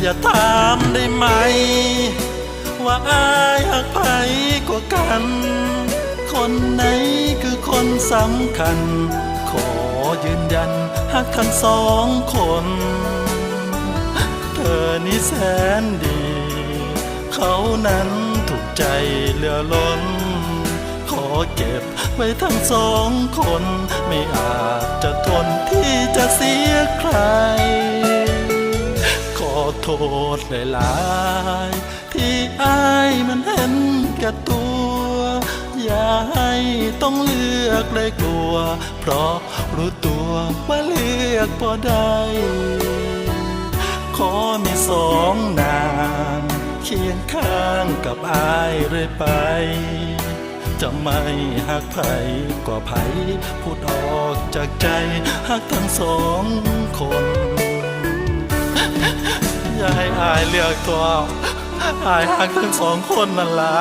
อย่าถามได้ไหม ว่าอายหักไผกว่ากัน คนไหนคือคนสำคัญ ขอยืนยันหักทั้งสองคน เธอนี่แสนดี เขานั้นถูกใจเหลือล้น ขอเก็บไว้ทั้งสองคน ไม่อาจจะทนที่จะเสียใคร ษหลายๆที่อายมันเห็นแก่ตัว อย่าให้ต้องเลือกเลยกลัว เพราะรู้ตัวว่าเลือกพอได้ขอมีสองนางเคียงข้างกับอายเรื่อยไป จะไม่หักไผกว่าไผพูดออกจากใจหักทั้งสองคน ให้อายเลือกตัวอายหักทั้งสองคนนั่นล่ะ